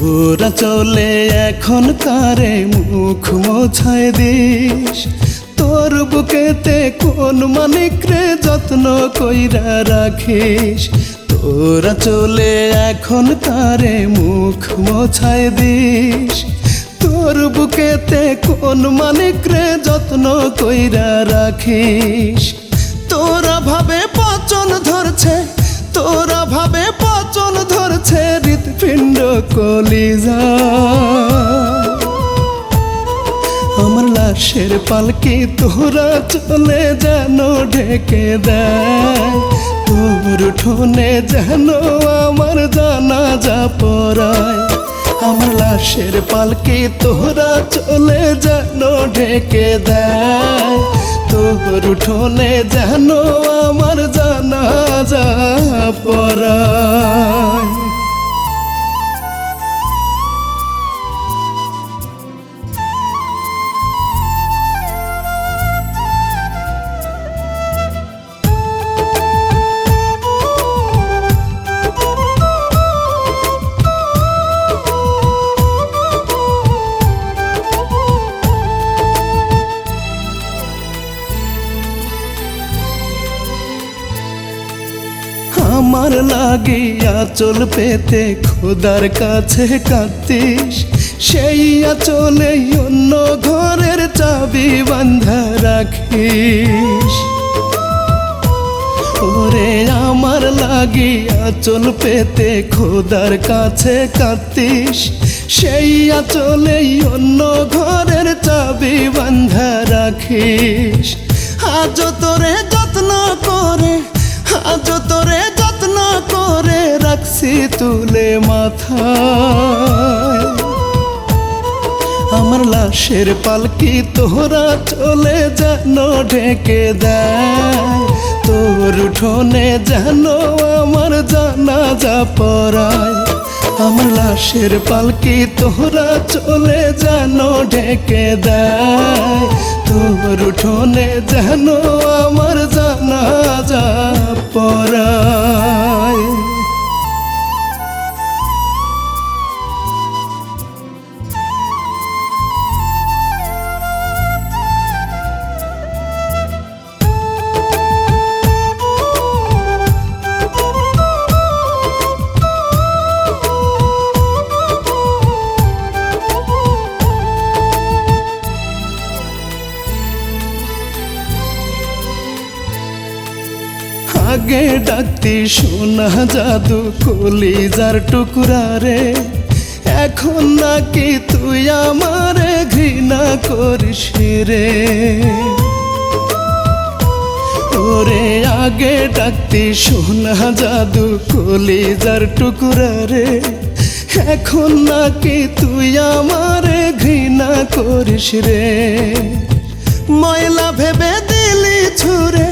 তোরা চলে এখন কারে মুখ মোছায় দিস। তোর বুকেতে কোন মানিক রে যত্ন কইরা রাখিস। তোরা চলে এখন তারে মুখ মোছায় দিস। তোর বুকেতে কোন মানিক রে যত্ন কইরা রাখিস। কলিজা। আমার লাশের পালকি তোরা চলে যেন ঢেকে দেয়। তোর ঠোনে যেন আমার জানা যা পড়ায়। আমার লাশের পালকি তোরা চলে যেন ঢেকে দেয়। তোর উঠোনে যেন আমার জানা যা পড়ায়। আমার লাগিয়া চল পেতে খোদার কাছে কাঁদিস সেই আচলে অন্য ঘরের চাবি বান্ধা রাখিস। ওরে আমার লাগিয়া চল পেতে খোদার কাছে কাঁদিস সেই আচলে অন্য ঘরের চাবি বান্ধা রাখিস। আজ তোরে যত্ন করে রাখছি তুলে মাথা আমার লাশের পালকি তোরা চলে যেন ঢেকে দেয়। তোর উঠোনে যেন আমার জানা যা পড়ায়। আমার লাশের পালকি তোরা চলে যেন ঢেকে দেয়। তোর উঠোনে যেন আমার জানা যা পড়ায়। আগে ডাকতি সোনা জাদু কলিজার টুকরা রে। এখন নাকি তুই আমারে ঘৃণা করিস রে। ওরে আগে ডাকতি সোনা জাদু কলিজার টুকরা রে। এখন নাকি তুই আমারে ঘৃণা করিস রে। ময়লা ভেবে দিলি ছুরে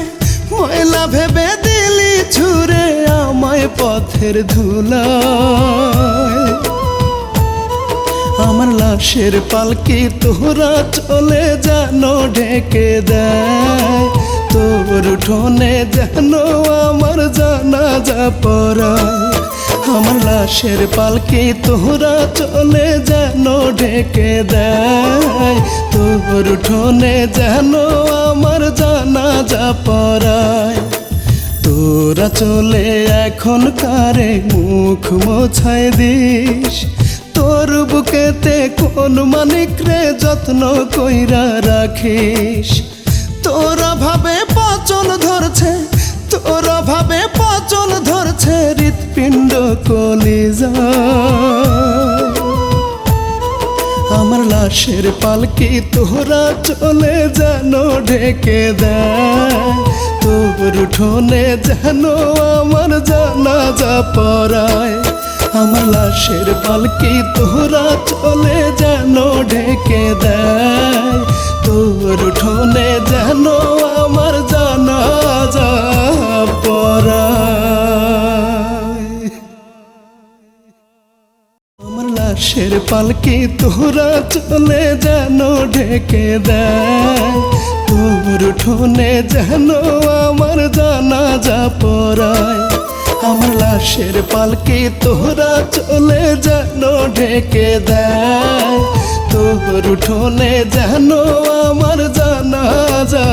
ময়লা ভেবে দিলি ছুরে আমায় পথের ধুলায়। আমার লাশের পালকি তোরা চলে যেন ঢেকে দেয়। তোর উঠোনে যেন আমার জানা যা পড়ায়। আমার লাশের পালকি তোরা চলে যেন ঢেকে দেয়। তোর উঠোনে যেন আমার জানা যা পড়ায়। তোরা চলে এখন কারে মুখ মোছায় দিস? তোর বুকেতে কোন মানিক রে যত্ন কইরা রাখিস? তোরা ভাবে পচন ধরছে, তোরা ভাবে পচন ধরছে হৃৎপিণ্ড কলিজা। আমার লাশের পালকি তোরা চলে যেন ঢেকে দেয়। তোর উঠোনে যেন আমার জানা যা পড়ায়। আমার লাশের পালকি তোরা চলে যেন ঢেকে দেয়। তোর উঠোনে পালকি তোরা চলে যেন ঢেকে দেয়। তোর উঠোনে যেন আমার জানা যা পড়ায়। আমার লাশের পালকি তোরা চলে যেন ঢেকে দেয়। তোর ঠোনে যেন আমার জানা যা